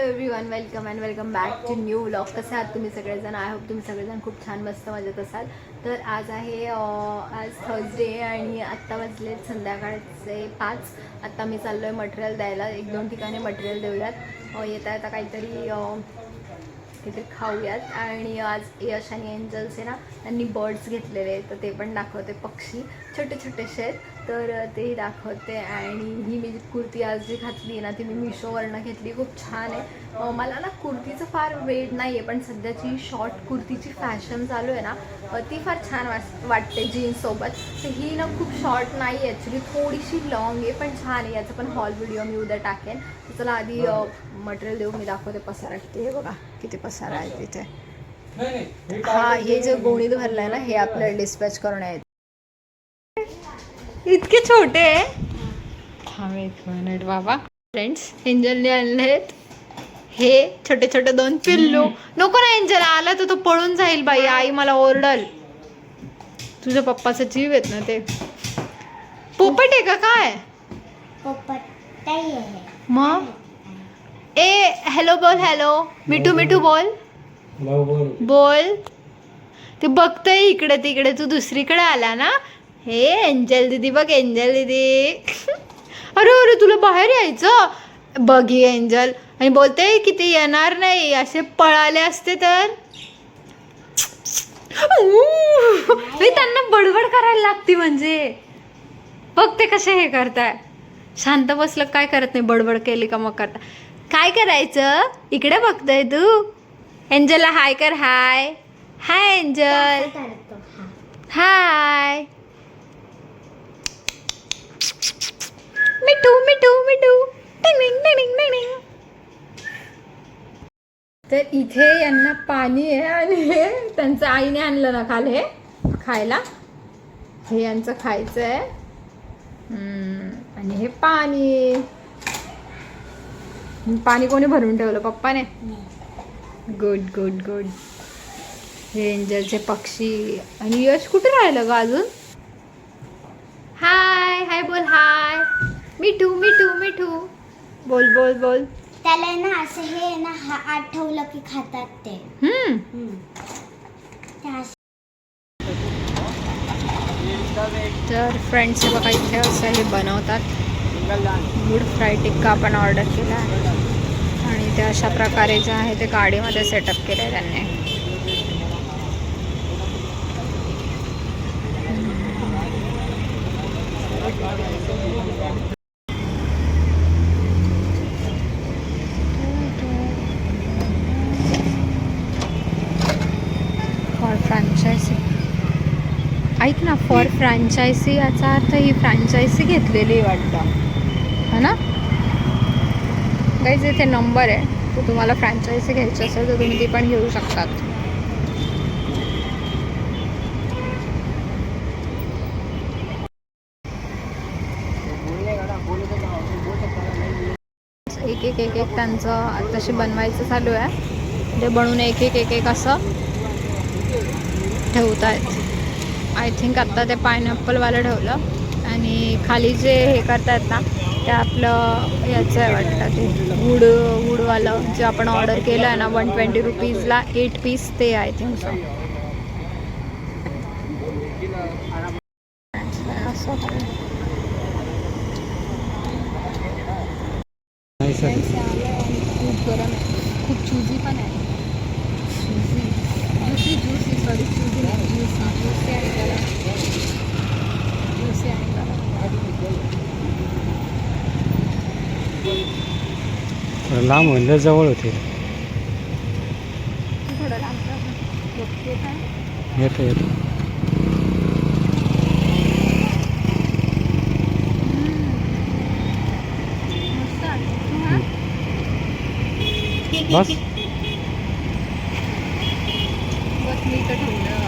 Everyone welcome and welcome back to new vlog कसे आहात तुम्ही सगळेजण? आय होप तुम्ही सगळेजण खूप छान मस्त मजेत असाल. तर आज आहे आज थर्सडे आणि आत्ता वाजले संध्याकाळचे पाच. आत्ता मी चाललो आहे मटेरियल द्यायला. एक दोन ठिकाणी मटेरियल देऊयात. येता येता काहीतरी तिथे खाऊयात. आणि आज यश आणि एंजल्स आहे ना त्यांनी बर्ड्स घेतलेले आहेत. तर ते पण दाखवते पक्षी. छोटे छोटेसे आहेत. तर तेही दाखवते. आणि ही मी कुर्ती आज जी घातली आहे ना ती मी मिशोवरनं घेतली. खूप छान आहे. मला ना कुर्तीचं फार वेट नाही आहे पण सध्याची शॉर्ट कुर्तीची फॅशन चालू आहे ना ती फार छान वाटते जीन्ससोबत. तर ही ना खूप शॉर्ट नाही आहे ॲक्च्युली थोडीशी लॉंग आहे पण छान आहे. याचा पण हॉल व्हिडिओ मी उद्या टाकेन. तर चला आधी मटेरियल देऊ मी दाखवते पसारा किती हे बघा किती पसारा आहे तिथे. हा हे जे गोणीत भरलंय ना हे आपल्याला डिस्पॅच करून आहे इतके छोटे आहे. थांब एक मिनिट बाबा. फ्रेंड्स एंजलने आणलेत हे छोटे छोटे दोन पिल्लू. नको ना एंजल आला तर तो पळून जाईल बाई. आई मला ओरडल. तुझ्या पप्पाचा जीव आहेत ना ते. पोपट आहे का काय? मग? ए हॅलो बोल हॅलो मिठू मिठू बोल बोल. ते बघतोय इकडे तिकडे तू दुसरीकडे आला ना? हे एंजल दीदी बघ एंजल दीदी. अरे अरे तुला बाहेर यायचं? बघ ही एंजल आणि बोलते की ते येणार नाही असे पळाले असते तर? त्यांना बडबड करायला लागती म्हणजे. बघ ते कसे हे करताय. शांत बसलं काय करत नाही बडबड केली का मग करता? काय करायचं? इकडे बघतोय तू. एंजलला हाय कर hi. Hi Angel. Hi. Mithu Mithu Mithu. टिंग टिंग टिंग तर इथे यांना पाणी आहे आणि हे त्यांचं आईने आणलं ना खाल हे खायला. हे यांचं खायचं आहे हम्म, आणि हे पाणी. पाणी कोणी भरून ठेवलं? पप्पाने? गुड गुड गुड एंजलचे पक्षी. आणि यश कुठे राहिलं ग अजून? हाय हाय बोल हाय मिठू मिठू मिठू. बोल बोल बोल. त्याला ना असं हे ना हा आठवलं की खातात ते. हम्म. तर फ्रेंड्स बघा इथे असं हे बनवतात. गुड फ्राय टिक्का आपण ऑर्डर केला. अशा प्रकारे जे आहे ते गाडीमध्ये सेटअप केलं आहे त्यांनी फॉर ऐक ना फॉर फ्रँचायसी याचा अर्थ ही फ्रँचायसी घेतलेली वाटतं. है ना? गाईज इथे नंबर आहे. तर तुम्हाला फ्रँचायझी घ्यायची असेल तर तुम्ही ती पण घेऊ शकतात. एक एक एक एक त्यांचं तशी बनवायचं चालू आहे. ते बनवून एक एक एक एक असं ठेवत आहेत आय थिंक आत्ता ते पायनॅपलवालं ठेवलं. आणि खाली जे हे करतायत ना ते आपलं याचं आहे वाटतं ते. वूड वूडवालं जे आपण ऑर्डर केलं आहे ना वन ट्वेंटी रुपीजला एट पीस ते आय थिंक सो खूप गरम आहे. खूप चुजी पण आहे. Choosy juicy juicy sorry choosy नाही ज्युसी ज्युसी आणि गरम ज्युसी आणि गरम लांब म्हणलं जवळ होते. येतं येतं. बस मी इथं ठेवलं.